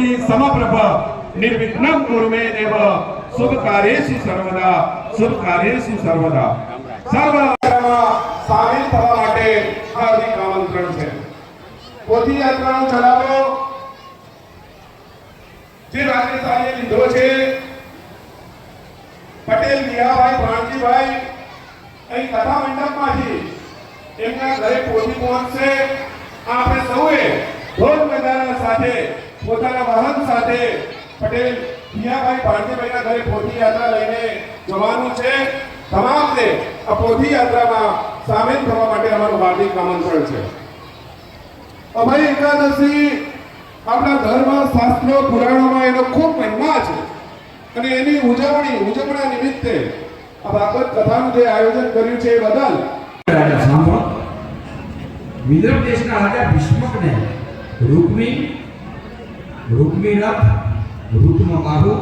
જ્યોતિ સમપ્રભ નિર્વિઘ્નમ કુરુ મે દેવ શુભ કાર્યેષુ સર્વદા શુભ કાર્યેષુ સર્વદા સર્વ સામેલ થવા માટે હાર્દિક આમંત્રણ છે પોથી યાત્રાનો ચલાવો જે રાજ્યશાહીએ લીધો છે પટેલ મિયાભાઈ ભાણજીભાઈ અહીં કથા મંડપમાંથી એમના ઘરે પોતી પહોંચશે આપણે સૌએ ઢોલ નગારા સાથે પોતાના વાહન સાથે પટેલ ભીયાભાઈ ભાણજીભાઈના ઘરે પોથી યાત્રા લઈને જવાનું છે. તમામને આ પોથી યાત્રામાં સામેલ થવા માટે અમારું હાર્દિક આમંત્રણ છે. અભય એકાદશી આપણા ધર્મ, શાસ્ત્રો, પુરાણોમાં એનો ખૂબ મહિમા છે. અને એની ઉજવણી, ઉજવણા નિમિત્તે આ ભાગવત કથાનું જે આયોજન કર્યું છે એ બદલ રાજા, સાંભળો. વિદર્ભ દેશના રાજા ભીષ્મકને રૂકમી રૂકમી રથ, રૂકમ બાહુ,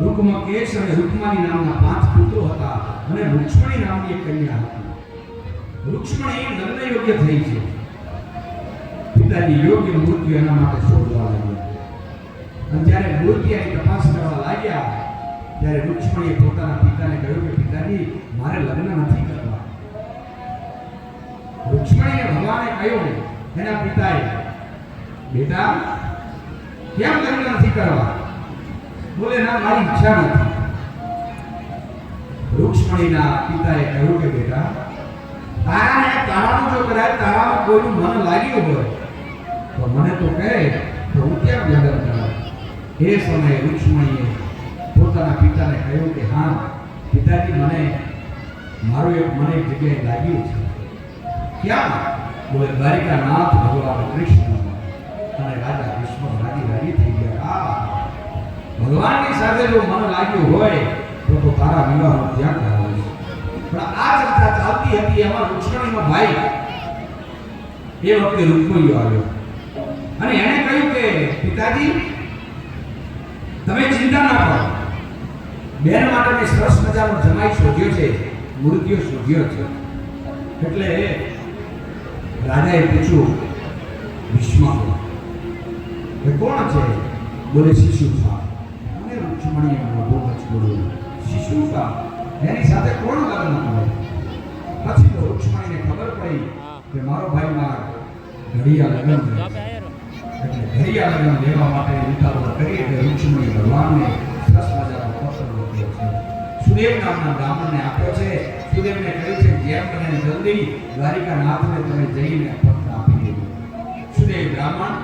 રૂકમ કેશ અને રૂકમાની નામના પાંચ પુત્રો હતા અને રૂક્ષ્મણી નામની એક કન્યા હતી. રૂક્ષ્મણી લગ્ન યોગ્ય થઈ છે. પિતાજી યોગ્ય મૂર્તિ એના માટે શોધવા લાગ્યા. અને જ્યારે મૂર્તિની તપાસ કરવા લાગ્યા, ત્યારે રૂક્ષ્મણીએ પોતાના પિતાને કહ્યું કે પિતાજી, મારે લગ્ન નથી કરવા. રૂક્ષ્મણીએ ભગવાને કહ્યું, એના પિતાએ, બેટા કેમ લગ્ન નથી કરવા? બોલે, ના, મારી ઈચ્છા નથી. રૂક્ષ્મણીના પિતાએ કહ્યું કે, બેટા તારાને તારાનું જો કદાચ તારામાં કોઈનું મન લાગ્યું હોય, તો મને તો કહે તો હું કેમ લગ્ન કરાવું? એ સમયે રૂક્ષ્મણીએ પોતાના પિતાને કહ્યું કે, હા, પિતાજી, મને, મારું એક, મને એક જગ્યાએ લાગ્યું છે. ક્યાં? બોલે, દ્વારિકાનાથ ભગવાન કૃષ્ણ. અને રાજા વિષ્ણુ રાજી રાજી થઈ ગયા. ભગવાનની સાથે જો મન લાગ્યું હોય, તો તો તારા વિવાહનું ધ્યાન કરાવે પણ આ ચર્ચા ચાલતી હતી એમાં રૂક્ષ્મણીનો ભાઈ, એ વખતે રૂકમણીયો આવ્યો. અને એણે કહ્યું કે, પિતાજી, તમે ચિંતા ના કરો. બેન માટે મેં સરસ મજાનો જમાઈ શોધ્યો છે, મૂર્તિઓ શોધ્યો છે. એટલે રાજાએ પૂછ્યું ભીષ્મ એ કોણ છે? બોલે શિશુષા અને રૂક્ષ્મણીએ બહુ જ બોલ્યું. શિશુષા એની સાથે કોણ લગ્ન કરે? પછી તો રૂક્ષ્મણીને ખબર પડી કે મારો ભાઈ મારા ઘડિયા લગ્ન. એટલે ઘડિયા લગ્ન લેવા માટે ઉતાવળ કરી એટલે રૂક્ષ્મણી ભગવાનને સરસ મજાનો પસંદ લખ્યો છે. સુદેવ નામના બ્રાહ્મણને આપ્યો છે. સુદેવને કહ્યું છે, જેમ બને જલ્દી દ્વારિકા નાથને તમે જઈને પત્ર આપી દેજો. સુદેવ બ્રાહ્મણ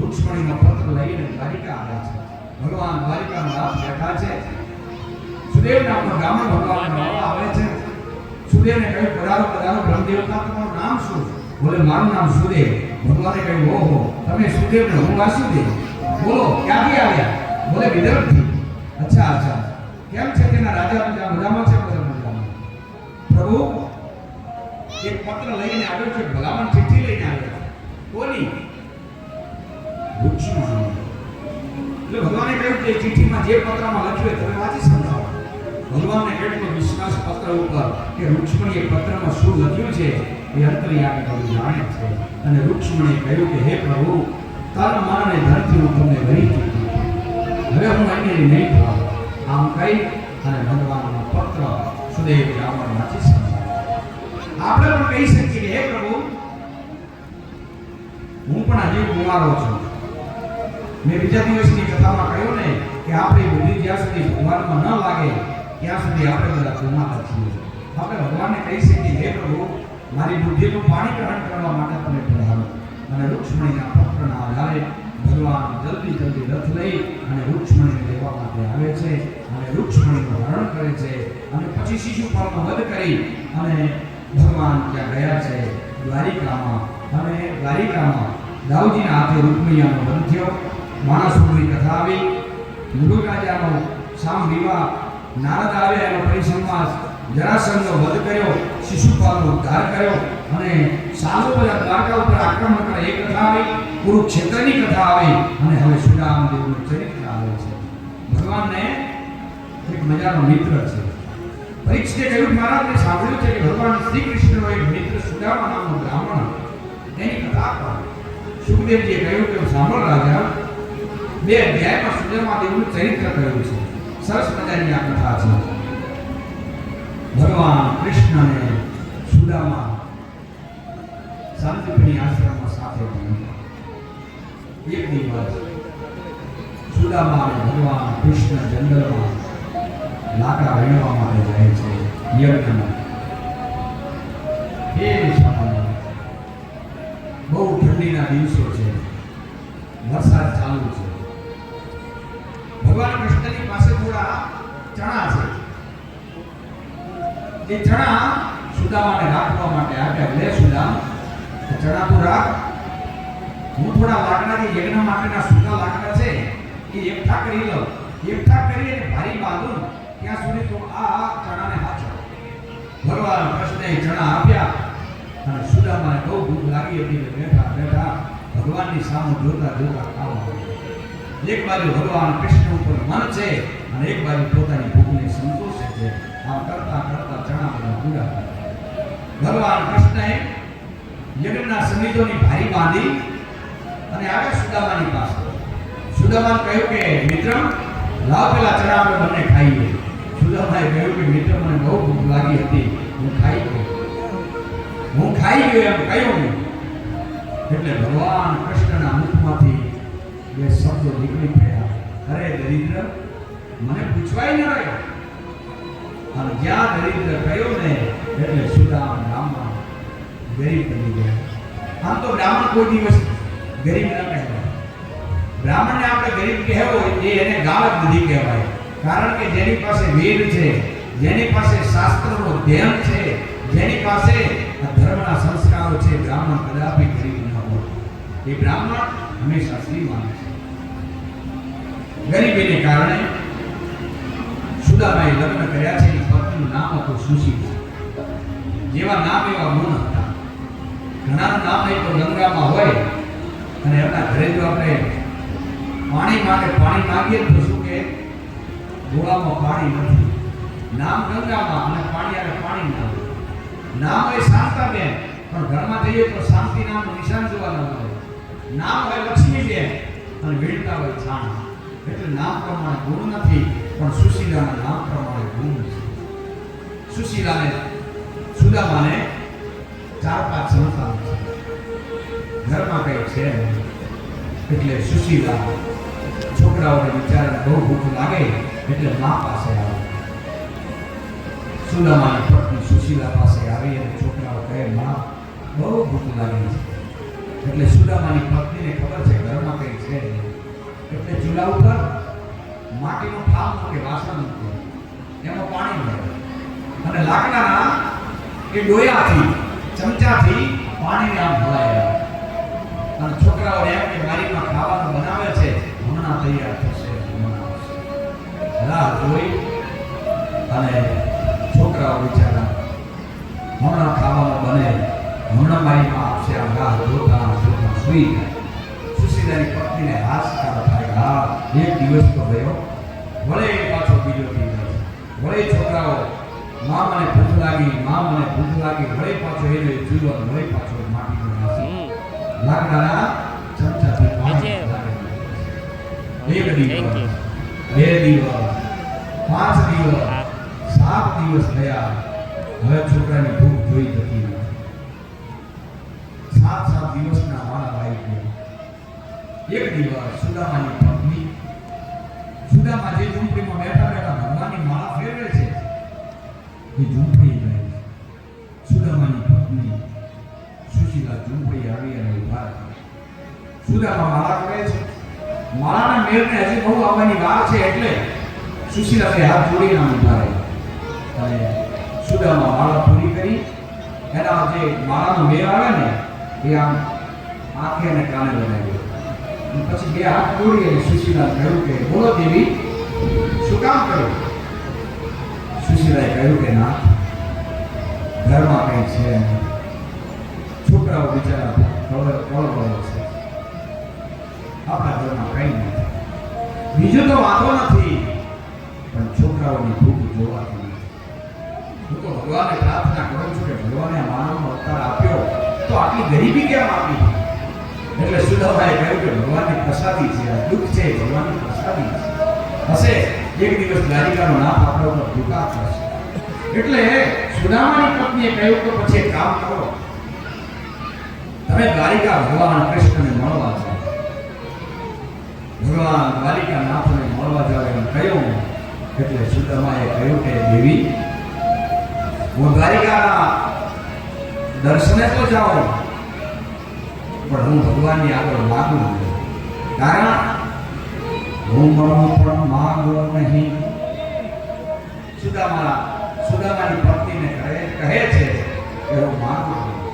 રૂક્ષ્મણીનો પત્ર લઈને દ્વારિકા આવ્યા છે. ભગવાન દ્વારિકાનો નાથ બેઠા છે. સુદેવ નામનો બ્રાહ્મણ ભગવાન આવે છે. સુદેવને કહ્યું, પધારો પધારો, બ્રહ્મદેવતા, તમારું નામ શું? બોલે, મારું નામ સુદેવ. ભગવાને કહ્યું, ઓહો, તમે સુદેવને હું વાસુદેવ? બોલો, ક્યાંથી આવ્યા? બોલે, વિદર્ભથી. અચ્છા અચ્છા. કેમ છે તેના રાજા પ્રજા મજામાં છે બધા મજામાં? પ્રભુ, એક પત્ર લઈને આવ્યો છે, ભલામણ ચિઠ્ઠી લઈને આવ્યો છે. કોની રૂક્ષ્મણી એટલે ભગવાને કહ્યું કે ચિઠ્ઠીમાં જે પત્રમાં લખ્યું તમે વાંચી સમજાવો ભગવાનને કેટલો વિશ્વાસ પત્ર ઉપર કે રૂક્ષ્મણીએ પત્રમાં શું લખ્યું છે એ અંતર્યામી પ્રભુ જાણે છે. અને રૂક્ષ્મણીએ કહ્યું કે, હે પ્રભુ તન મન અને ધરતી હું તમને ભરી ચૂકી હવે હું એને નહીં થવા આમ કહી અને ભગવાનનો પત્ર સુદેવ બ્રાહ્મણ વાંચી સમજાવ્યો આપણે પણ કહી શકીએ કે, હે પ્રભુ, હું પણ હજી કુમારો છું. મેં બીજા દિવસની કથામાં કહ્યું ને કે આપણી બુદ્ધિ જ્યાં સુધી ભગવાનમાં ન લાગે, ત્યાં સુધી આપણે બધા કુંવારા છીએ. આપણે ભગવાનને કહી શકીએ, હે પ્રભુ, મારી બુદ્ધિનું પાણીકરણ કરવા માટે તમે પધારો. અને રૂક્ષ્મણીના પત્રના આધારે ભગવાન જલ્દી જલ્દી રથ લઈ અને રૂક્ષ્મણીને લેવા માટે આવે છે અને રૂક્ષ્મણીનું હરણ કરે છે અને પછી શિશુપાલનો વધ કરી અને ભગવાન ત્યાં ગયા છે દ્વારિકામાં. અને દ્વારિકામાં દાઉજીના હાથે રૂકમૈયાનો વધ થયો. માણસપુરની કથા આવી. મૃગ રાજાનો સામ વિવાહ. નારદ આવ્યા એનો પરિસંવાદ. જરાસંઘનો વધ કર્યો. શિશુપાલનો ઉદ્ધાર કર્યો. અને સાધુ બધા દ્વારકા ઉપર આક્રમણ કરે એ કથા આવી. કુરુક્ષેત્રની કથા આવી. અને હવે સુદામદેવનું ચરિત્ર આવે છે. ભગવાનને એક મજાનો મિત્ર છે. પરીક્ષિતે કહ્યું, મહારાજને સાંભળ્યું છે કે ભગવાન શ્રી કૃષ્ણનો એક મિત્ર સુદામા નામનો બ્રાહ્મણ. એની કથા પણ સુખદેવજીએ કહ્યું કે સાંભળ, રાજા બે અધ્યાયમાં સુંદરમાં દેવનું ચરિત્ર કહ્યું છે. સરસ મજાની આ કથા છે. ભગવાન કૃષ્ણને સુદામા શાંતિપણી આશ્રમમાં સાથે એક દિવસ સુદામા ભગવાન કૃષ્ણ જંગલમાં લાકડા વીણવા માટે જાય છે યજ્ઞમાં. એ ચણા સુદામાને રાખવા માટે આપ્યા. લે સુદામ ચણા તું રાખ. હું થોડા લાકડા જે યજ્ઞ માટેના સૂકા લાકડા છે એ એકઠા કરી લઉં. એકઠા કરી અને ભારી બાંધું. ત્યાં સુધી તું આ ચણાને હાચો ભગવાન કૃષ્ણએ ચણા આપ્યા. અને સુદામાને બહુ ભૂખ લાગી હતી એટલે બેઠા બેઠા ભગવાનની સામે જોતા જોતા ખાવા એક બાજુ ભગવાન કૃષ્ણ ઉપર મન છે અને એક બાજુ પોતાની ભૂખને સંતોષે છે. આમ કરતા કરતા ચણા પૂરા ભગવાન કૃષ્ણએ યજ્ઞના સમિતોની ભારી બાંધી અને આવે સુદામાની પાસે. સુદામાને કહ્યું કે, મિત્ર, લાવ પેલા ચણા આપણે બંને ખાઈએ. સુદામાએ કહ્યું કે, મિત્ર, મને બહુ ભૂખ લાગી હતી. હું ખાઈ ગયો. હું ખાઈ ગયો એમ કહ્યું એટલે ભગવાન કૃષ્ણના મુખમાંથી બે શબ્દો નીકળી પડ્યા. અરે દરિદ્ર, મને પૂછવાય ન રહ્યો. અને જ્યાં દરિદ્ર કહ્યો ને, એટલે સુદામ બ્રાહ્મણ ગરીબ બની ગયા. આમ તો બ્રાહ્મણ કોઈ દિવસ ગરીબ ન કહેવાય. બ્રાહ્મણને આપણે ગરીબ કહેવો એ એને ગાળક બધી કહેવાય. કારણ કે જેની પાસે વેદ છે, જેની પાસે શાસ્ત્રનો ધ્યાન છે, જેની પાસે ધર્મના સંસ્કારો છે, બ્રાહ્મણ કદાપી ગરીબ ન હોય. એ બ્રાહ્મણ હંમેશા શ્રીમાન છે. ગરીબીને કારણે સુદામાએ લગ્ન કર્યા છે. એની નામ હતું સુશીલા જેવા નામ એવા ગુણ હતા. ઘણાનું નામ એ તો ગંગામાં હોય અને એમના ઘરે જો આપણે પાણી માટે પાણી માંગીએ તો શું કે ગોળામાં પાણી નથી. નામ ગંગામાં અને પાણી અને પાણી નામ એ હોય શાંતાબેન પણ ઘરમાં જઈએ તો શાંતિ નામનું નિશાન જોવા ન મળે. નામ હોય લક્ષ્મીબેન અને વીણતા હોય છાણ. એટલે નામ પ્રમાણે ગુણ નથી, પણ સુશીલાના નામ પ્રમાણે ગુણ છે. સુશીલાને સુદામાને ચાર પાંચ સંતાન ઘરમાં કંઈ છે એટલે સુશીલા છોકરાઓને બિચારાને બહુ ભૂખ લાગે એટલે મા પાસે આવે. સુદામાની પત્ની સુશીલા પાસે આવી અને છોકરાઓ કહે, મા, બહુ ભૂખ લાગે છે. એટલે સુદામાની પત્નીને ખબર છે, ઘરમાં કંઈ છે એટલે ચૂલા ઉપર માટીનો ઠામ મૂકે, વાસણ મૂકે, એમાં પાણી ભરે. અને લાકડાના એ ડોયાથી, ચમચાથી પાણીને આમ ભરાયા. અને છોકરાઓને એમ કે મારીમાં ખાવાનું બનાવે છે હમણાં તૈયાર થશે રાહ જોઈ અને છોકરાઓ બિચારા હમણાં ખાવાનું બને. હમણાં મારીમાં આપશે આમ રાહ જોતા જોતા સુઈ જાય. સુશીલાની પત્નીને હાશકાર થાય હા, એક દિવસ તો ગયો. વળે પાછો બીજો દિવસ. વળે છોકરાઓ મા મને ભૂખ લાગી માં મને ભૂખ લાગી વળે પાછો એને ચૂલો વળે પાછો માટી નાસી લાકડાના ચમચાથી પાણી નીચે. લાગે. એક દિવસ બે દિવસ પાંચ દિવસ સાત દિવસ થયા. હવે છોકરાની ભૂખ જોઈ જતી નથી. સાત સાત દિવસના વાળા આવી ગયા એક દિવસ સુદામાની પત્ની સુદામા જે ઝૂંપડીમાં બેઠા બેઠા ભગવાનની માળા ફેરવે અને ઊભા. સુદામા માળા કરે કરી એના જે મેળ આવે ને એ આમ આંખે અને પછી બે હાથ જોડી અને સુશીલા કહ્યું કે બોલો દેવી શું કામ કર્યું સુશીલાએ કહ્યું કે ના, ઘરમાં કંઈ છે છોકરાઓ બિચારા કળવળ છે. આપણા ઘરમાં કંઈ નથી. બીજું તો વાંધો નથી, પણ છોકરાઓની ભૂખ જોવાતી નથી. હું તો ભગવાનને પ્રાર્થના કરું છું કે ભગવાને માનવનો અવતાર આપ્યો, તો આટલી ગરીબી કેમ આપી? એટલે સુધાભાઈ કહ્યું કે ભગવાનની પ્રસાદી છે, આ દુઃખ છે, ભગવાનની પ્રસાદી છે. હશે, એક દિવસ દ્વારિકાનો નામ આપણો દુકાળ કરશે. એટલે સુદામાની પત્નીએ કહ્યું કે પછી કામ કરો. તમે દ્વારિકા ભગવાન કૃષ્ણને મળવા જાઓ. ભગવાન દ્વારિકા નાથને મળવા જાઓ એમ કહ્યું. એટલે સુદામાએ કહ્યું કે, દેવી, હું દ્વારિકાના દર્શને તો જાઉં, પણ હું ભગવાનની આગળ માગું કારણ હું મળું પણ માગો નહીં. સુદામા સુદામાની પત્નીને કહે કહે છે કે હું માગું છું.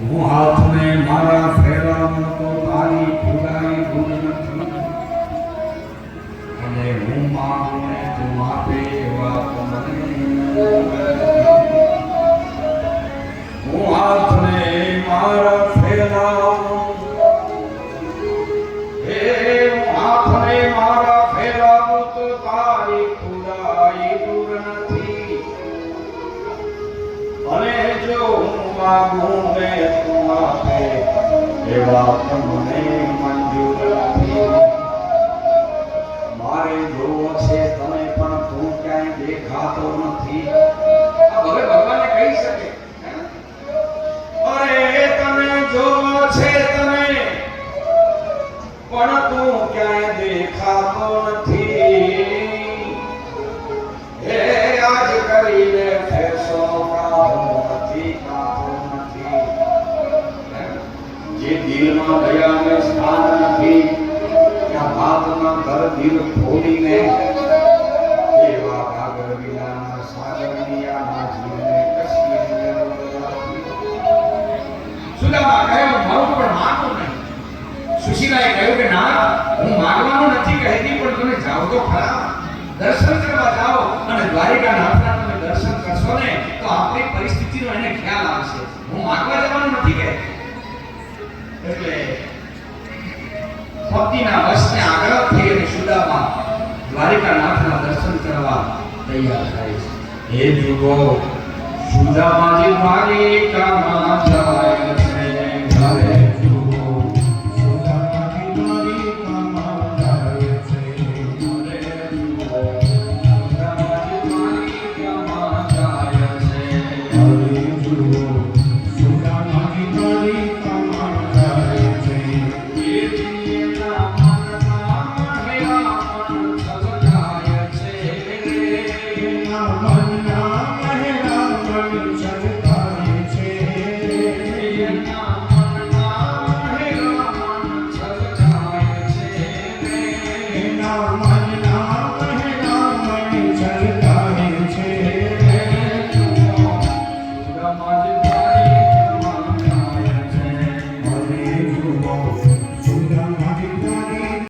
હું હાથને મારા ફેરવાનું તો તારી ફુલાઈ ભૂલ નથી મારે જોવો છે તમે પણ તું ક્યાંય દેખાતો નથી. ઘર દિલ ફોડીને એવા કાગળ વિના સાગરની આ માછલીને કશીએ નથી. સુદામા કહે મારું પણ માગું નહીં. સુશીલાએ કહ્યું કે, ના, હું માગવાનું નથી કહેતી, પણ તમે જાઓ તો ખરા. દર્શન કરવા જાઓ અને દ્વારિકા નાથના તમે દર્શન કરશો ને, તો આપણી પરિસ્થિતિનો એને ખ્યાલ આવશે. હું માગવા જવાનું નથી કહેતી. એટલે ભક્તિના વશને આગ્રહથી અને સુદામા દ્વારિકાનાથના દર્શન કરવા તૈયાર થાય છે. હે જુગો, સુદામાજી દ્વારિકામાં જાય.